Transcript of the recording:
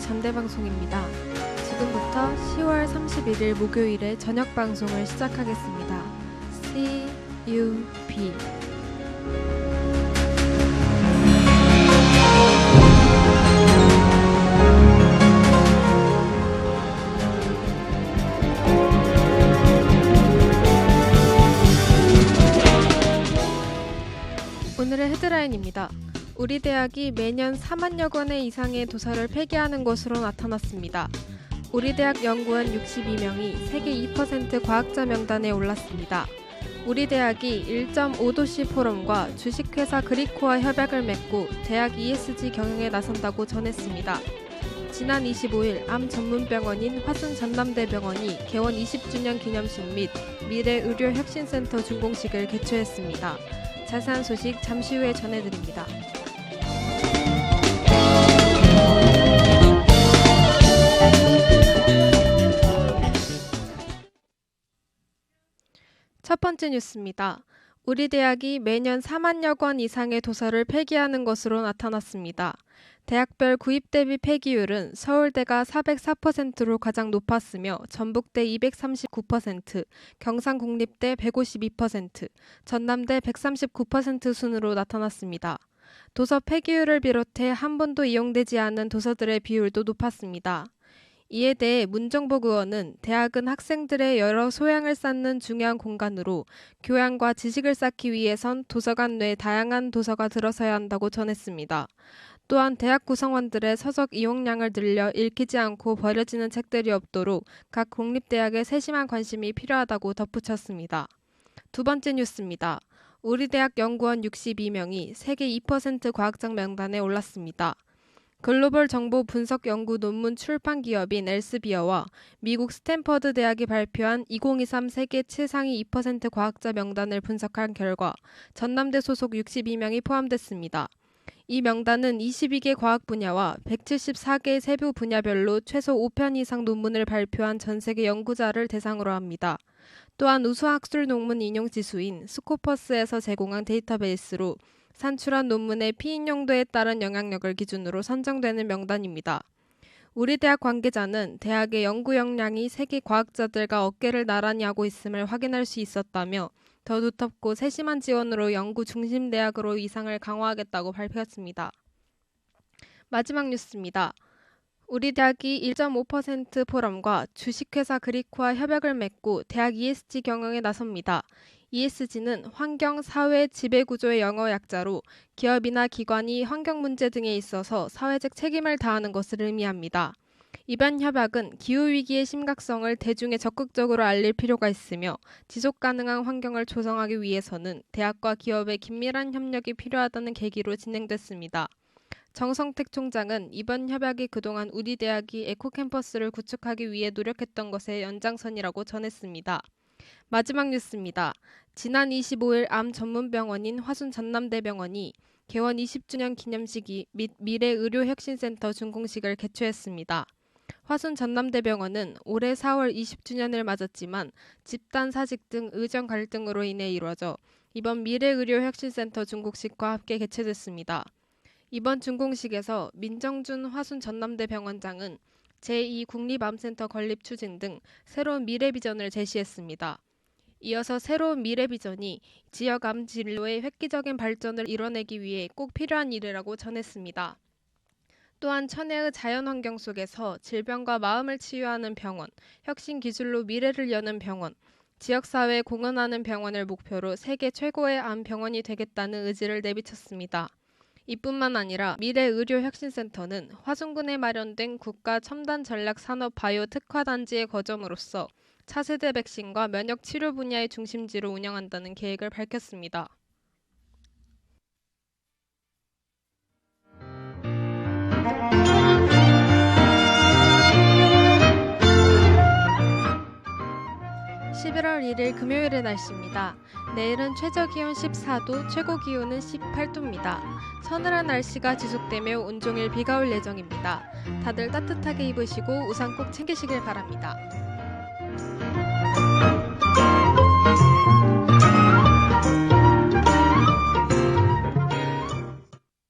전대방송입니다. 지금부터 10월 31일 목요일에 저녁 방송을 시작하겠습니다. CUP 오늘의 헤드라인입니다. 우리 대학이 매년 4만여 권의 이상의 도서를 폐기하는 것으로 나타났습니다. 우리 대학 연구원 62명이 세계 2% 과학자 명단에 올랐습니다. 우리 대학이 1.5도시 포럼과 주식회사 그리코와 협약을 맺고 대학 ESG 경영에 나선다고 전했습니다. 지난 25일 암 전문병원인 화순 전남대병원이 개원 20주년 기념식 및 미래 의료 혁신센터 준공식을 개최했습니다. 자세한 소식 잠시 후에 전해드립니다. 첫 번째 뉴스입니다. 우리 대학이 매년 4만여 권 이상의 도서를 폐기하는 것으로 나타났습니다. 대학별 구입 대비 폐기율은 서울대가 404%로 가장 높았으며 전북대 239%, 경상국립대 152%, 전남대 139% 순으로 나타났습니다. 도서 폐기율을 비롯해 한 번도 이용되지 않은 도서들의 비율도 높았습니다. 이에 대해 문정복 의원은 대학은 학생들의 여러 소양을 쌓는 중요한 공간으로 교양과 지식을 쌓기 위해선 도서관 내 다양한 도서가 들어서야 한다고 전했습니다. 또한 대학 구성원들의 서적 이용량을 늘려 읽히지 않고 버려지는 책들이 없도록 각 공립대학에 세심한 관심이 필요하다고 덧붙였습니다. 두 번째 뉴스입니다. 우리 대학 연구원 62명이 세계 2% 과학장 명단에 올랐습니다. 글로벌 정보 분석 연구 논문 출판 기업인 엘스비어와 미국 스탠퍼드 대학이 발표한 2023 세계 최상위 2% 과학자 명단을 분석한 결과 전남대 소속 62명이 포함됐습니다. 이 명단은 22개 과학 분야와 174개 세부 분야별로 최소 5편 이상 논문을 발표한 전 세계 연구자를 대상으로 합니다. 또한 우수학술 논문 인용 지수인 스코퍼스에서 제공한 데이터베이스로 산출한 논문의 피인 용도에 따른 영향력을 기준으로 선정되는 명단입니다. 우리 대학 관계자는 대학의 연구 역량이 세계 과학자들과 어깨를 나란히 하고 있음을 확인할 수 있었다며 더 두텁고 세심한 지원으로 연구 중심 대학으로 이상을 강화하겠다고 발표했습니다. 마지막 뉴스입니다. 우리 대학이 1.5% 포럼과 주식회사 그리코와 협약을 맺고 대학 ESG 경영에 나섭니다. ESG는 환경, 사회, 지배구조의 영어 약자로 기업이나 기관이 환경 문제 등에 있어서 사회적 책임을 다하는 것을 의미합니다. 이번 협약은 기후위기의 심각성을 대중에 적극적으로 알릴 필요가 있으며 지속 가능한 환경을 조성하기 위해서는 대학과 기업의 긴밀한 협력이 필요하다는 계기로 진행됐습니다. 정성택 총장은 이번 협약이 그동안 우리 대학이 에코캠퍼스를 구축하기 위해 노력했던 것의 연장선이라고 전했습니다. 마지막 뉴스입니다. 지난 25일 암 전문병원인 화순 전남대병원이 개원 20주년 기념식 및 미래의료혁신센터 준공식을 개최했습니다. 화순 전남대병원은 올해 4월 20주년을 맞았지만 집단 사직 등 의정 갈등으로 인해 이뤄져 이번 미래의료혁신센터 준공식과 함께 개최됐습니다. 이번 준공식에서 민정준 화순 전남대 병원장은 제2국립암센터 건립 추진 등 새로운 미래 비전을 제시했습니다. 이어서 새로운 미래 비전이 지역 암 진료의 획기적인 발전을 이뤄내기 위해 꼭 필요한 일이라고 전했습니다. 또한 천혜의 자연 환경 속에서 질병과 마음을 치유하는 병원, 혁신 기술로 미래를 여는 병원, 지역사회에 공헌하는 병원을 목표로 세계 최고의 암 병원이 되겠다는 의지를 내비쳤습니다. 이뿐만 아니라 미래의료혁신센터는 화순군에 마련된 국가 첨단 전략 산업 바이오 특화 단지의 거점으로서 차세대 백신과 면역 치료 분야의 중심지로 운영한다는 계획을 밝혔습니다. (11월 1일) 금요일의 날씨입니다. 내일은 최저기온 14도, 최고기온은 18도입니다. 서늘한 날씨가 지속되며 온종일 비가 올 예정입니다. 다들 따뜻하게 입으시고 우산 꼭 챙기시길 바랍니다.